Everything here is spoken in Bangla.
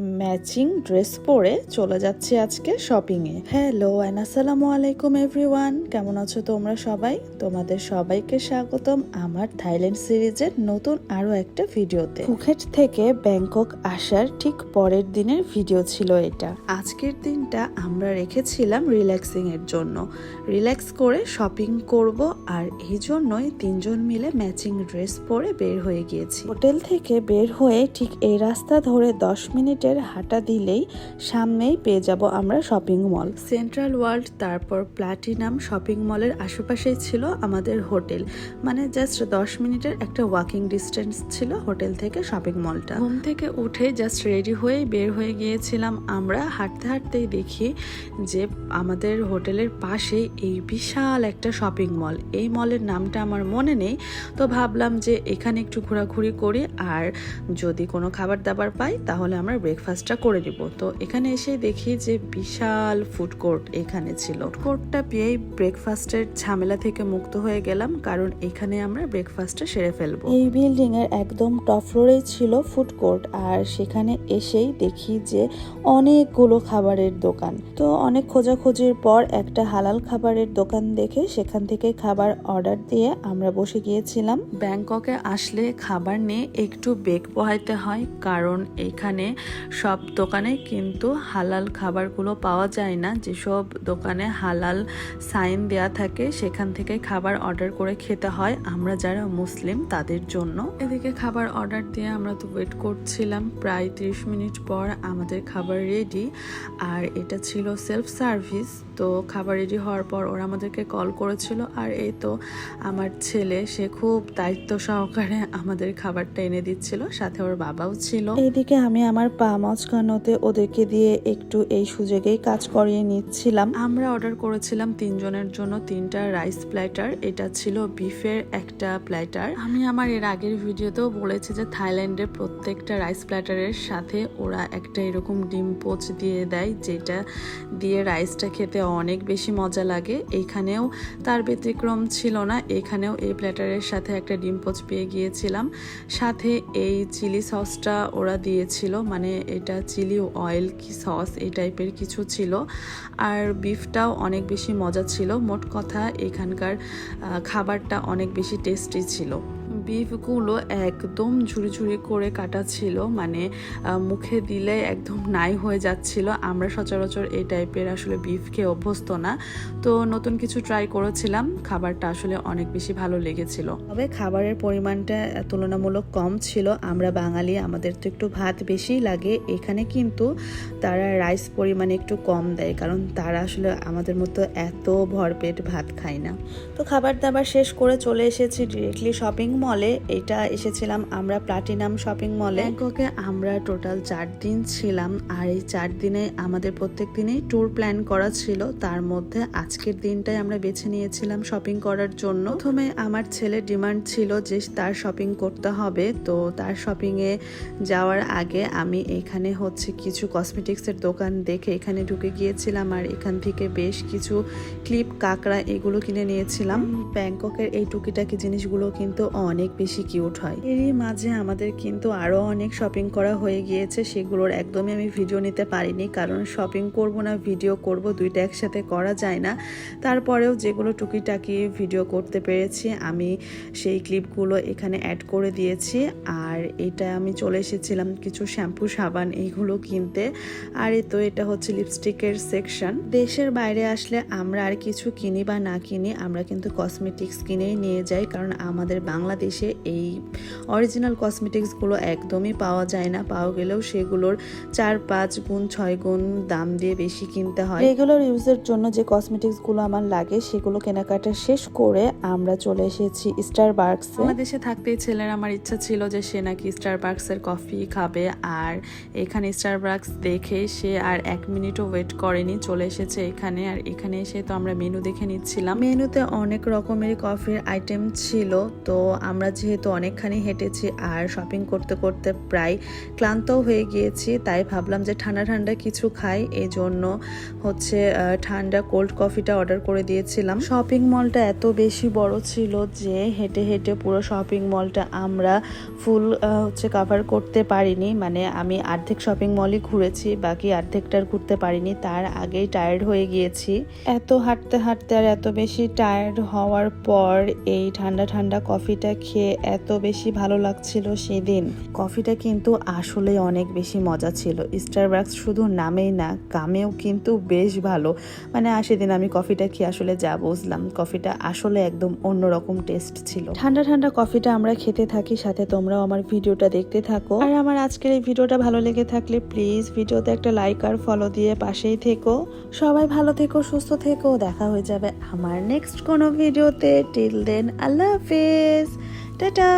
ম্যাচিং ড্রেস পরে চলে যাচ্ছি আজকে শপিংয়ে। হ্যালো অ্যান্ড আসসালামু আলাইকুম এভরিওয়ান কেমন আছো তোমরা সবাই? তোমাদের সবাইকে স্বাগতম আমার থাইল্যান্ড সিরিজের নতুন আরও একটা ভিডিওতে। ফুকেট থেকে ব্যাংকক আসার ঠিক পরের দিনের ভিডিও ছিল এটা। আজকের দিনটা আমরা রেখেছিলাম রিল্যাক্সিং এর জন্য। রিল্যাক্স করে শপিং করব আর এই জন্যই তিনজন মিলে ম্যাচিং ড্রেস পরে বের হয়ে গিয়েছি। হোটেল থেকে বের হয়ে ঠিক এই রাস্তা ধরে দশ মিনিটের হাঁটা দিলেই সামনেই পেয়ে যাব আমরা শপিং মল সেন্ট্রাল ওয়ার্ল্ড তারপর প্লাটিনাম শপিং মলের আশেপাশেই ছিল আমাদের হোটেল। মানে জাস্ট দশ মিনিটের একটা ওয়াকিং ডিস্টেন্স ছিল হোটেল থেকে শপিং মলটা ঘুম থেকে উঠে জাস্ট রেডি হয়েই বের হয়ে গিয়েছিলাম। আমরা হাঁটতে হাঁটতেই দেখি যে আমাদের হোটেলের পাশেই এই বিশাল একটা শপিং মল এই মলের নামটা আমার মনে নেই, তো ভাবলাম যে এখানে একটু ঘোরাঘুরি করি আর যদি কোনো খাবার দাবার পাই তাহলে আমরা ব্রেকফাস্টটা করে দিব তো এখানে এসে দেখি যে বিশাল ফুড কোর্ট এখানে ছিল। ফুড কোর্টটা পেয়েই ব্রেকফাস্টের ঝামেলা থেকে মুক্ত হয়ে গেলাম, কারণ এখানে আমরা ব্রেকফাস্টটা সেরে ফেলব। এই বিল্ডিং এর একদম টপ ফ্লোরেই ছিল ফুড কোর্ট আর সেখানে এসেই দেখি যে অনেকগুলো খাবারের দোকান। তো অনেক খোঁজাখুঁজির পর একটা হালাল খাবারের দোকান দেখে সেখান থেকে খাবার অর্ডার দিয়ে আমরা বসে গিয়েছিলাম। ব্যাংককে আসলে খাবার নিয়ে একটু বেগ পোহাইতে হয়, কারণ এখানে সব দোকানে কিন্তু হালাল খাবারগুলো পাওয়া যায় না। যেসব দোকানে হালাল সাইন দেয়া থাকে, সেখান থেকে খাবার অর্ডার করে খেতে হয়। আমরা যারা মুসলিম, তাদের জন্য। এদিকে খাবার অর্ডার দিয়ে আমরা তো ওয়েট করছিলাম প্রায় তিরিশ মিনিট পর আমাদের খাবার রেডি আর এটা ছিল সেলফ সার্ভিস তো খাবার রেডি হওয়ার পর ওরা আমাদেরকে কল করেছিল। আর এই তো আমার ছেলে, সে খুব দায়িত্ব সহকারে আমাদের খাবারটা এনে দিচ্ছিল। সাথে ওর বাবাও ছিল। এইদিকে আমি আমার পা মচকানোতে ওদেরকে দিয়ে একটু এই সুযোগেই কাজ করিয়ে নিচ্ছিলাম। আমরা অর্ডার করেছিলাম তিনজনের জন্য তিনটা রাইস প্ল্যাটার এটা ছিল বিফের একটা প্ল্যাটার আমি আমার এর আগের ভিডিওতেও বলেছি যে থাইল্যান্ডের প্রত্যেকটা রাইস প্ল্যাটারের সাথে ওরা একটা এরকম ডিম পোচ দিয়ে দেয়, যেটা দিয়ে রাইসটা খেতে অনেক বেশি মজা লাগে। এইখানেও তার ব্যতিক্রম ছিল না। এখানেও এই প্ল্যাটারের সাথে একটা ডিম পোচ পেয়ে গিয়েছিলাম। সাথে এই চিলি সসটা ওরা দিয়েছিল মানে এটা চিলি অয়েল কি সস এই টাইপের কিছু ছিল। আর বিফটাও অনেক বেশি মজা ছিল। মোট কথা এখানকার খাবারটা অনেক বেশি টেস্টি ছিল। বিফগুলো একদম ঝুড়ি ঝুড়ি করে কাটা ছিল মানে মুখে দিলে একদম নাই হয়ে যাচ্ছিল। আমরা সচরাচর এই টাইপের আসলে বিফ খেয়ে অভ্যস্ত না। তো নতুন কিছু ট্রাই করেছিলাম, খাবারটা আসলে অনেক বেশি ভালো লেগেছিল। তবে খাবারের পরিমাণটা তুলনামূলক কম ছিল। আমরা বাঙালি, আমাদের তো একটু ভাত বেশি লাগে। এখানে কিন্তু তারা রাইস পরিমাণে একটু কম দেয়, কারণ তারা আসলে আমাদের মতো এত ভরপেট ভাত খায় না। তো খাবার দাবার শেষ করে চলে এসেছি ডিরেক্টলি শপিং মলে এটা এসেছিলাম আমরা প্লাটিনাম শপিং মলে ব্যাংককে আমরা টোটাল চার দিন ছিলাম, আর এই চার দিনে আমাদের প্রত্যেক দিনেই ট্যুর প্ল্যান করা ছিল। তার মধ্যে আজকের দিনটাই আমরা বেছে নিয়েছিলাম শপিং করার জন্য। প্রথমে আমার ছেলের ডিমান্ড ছিল যে তার শপিং করতে হবে। তো তার শপিংয়ে যাওয়ার আগে আমি এখানে হচ্ছে কিছু কসমেটিক্সের দোকান দেখে এখানে ঢুকে গিয়েছিলাম, আর এখান থেকে বেশ কিছু ক্লিপ কাঁকড়া এগুলো কিনে নিয়েছিলাম। ব্যাংককের এই টুকিটাকি জিনিসগুলো কিন্তু অনেক বেশি কিউট হয়। এরই মাঝে আমাদের কিন্তু আরও অনেক শপিং করা হয়ে গিয়েছে, সেগুলোর একদমই আমি ভিডিও নিতে পারিনি, কারণ শপিং করব না ভিডিও করব, দুইটা একসাথে করা যায় না। তারপরেও যেগুলো টুকিটাকি ভিডিও করতে পেরেছি, আমি সেই ক্লিপগুলো এখানে অ্যাড করে দিয়েছি, আর এটা আমি চলে এসেছিলাম কিছু শ্যাম্পু সাবান এইগুলো কিনতে। আর এই তো এটা হচ্ছে লিপস্টিকের সেকশন দেশের বাইরে আসলে আমরা আর কিছু কিনি বা না কিনি, আমরা কিন্তু কসমেটিক্স কিনেই নিয়ে যাই, কারণ আমাদের বাংলাদেশে এই অরিজিনাল কসমেটিক্সগুলো একদমই পাওয়া যায় না। পাওয়া গেলেও সেগুলোর চার পাঁচ গুণ ছয় গুণ দাম দিয়ে বেশি কিনতে হয়। রেগুলার ইউজের জন্য যে কসমেটিক্সগুলো আমার লাগে সেগুলো কেনাকাটা শেষ করে আমরা চলে এসেছি স্টার বার্কস বাংলাদেশে থাকতেই ছেলের আমার ইচ্ছা ছিল যে সে নাকি স্টার বার্কসের কফি খাবে। আর এখানে স্টার বার্কস দেখে সে আর এক মিনিটও ওয়েট করেনি চলে এসেছে এখানে। আর এখানে এসে তো আমরা মেনু দেখে নিচ্ছিলাম। মেনুতে অনেক রকমের কফির আইটেম ছিল। তো আমরা আমরা যেহেতু অনেকখানি হেঁটেছি আর শপিং করতে করতে প্রায় ক্লান্তও হয়ে গিয়েছি, তাই ভাবলাম যে ঠান্ডা ঠান্ডা কিছু খাই। এই জন্য হচ্ছে ঠান্ডা কোল্ড কফিটা অর্ডার করে দিয়েছিলাম। শপিং মলটা এত বেশি বড় ছিল যে হেঁটে হেঁটে পুরো শপিং মলটা আমরা ফুল হচ্ছে কভার করতে পারিনি। মানে আমি অর্ধেক শপিং মলই ঘুরেছি, বাকি অর্ধেকটার ঘুরতে পারিনি। তার আগেই টায়ার্ড হয়ে গিয়েছি। এত হাঁটতে হাঁটতে আর এত বেশি টায়ার্ড হওয়ার পর এই ঠান্ডা ঠান্ডা কফিটা খেয়ে এত বেশি ভালো লাগছিল সেদিন। কফিটা কিন্তু আসলে অনেক বেশি মজা ছিল। স্টারবাক্স শুধু নামেই না কামেও কিন্তু বেশ ভালো। মানে সেদিন আমি কফিটা খেয়ে আসলে যা বুঝলাম, কফিটা আসলে একদম অন্যরকম টেস্ট ছিল। ঠান্ডা ঠান্ডা কফিটা আমরা খেতে থাকি, সাথে তোমরাও আমার ভিডিওটা দেখতে থাকো। আর আমার আজকের এই ভিডিওটা ভালো লেগে থাকলে প্লিজ ভিডিওতে একটা লাইক আর ফলো দিয়ে পাশেই থেকো। সবাই ভালো থেকো, সুস্থ থেকো। দেখা হয়ে যাবে আমার নেক্সট কোনো ভিডিওতে। টিল দেন আল্লাহ হাফেজ। টাটা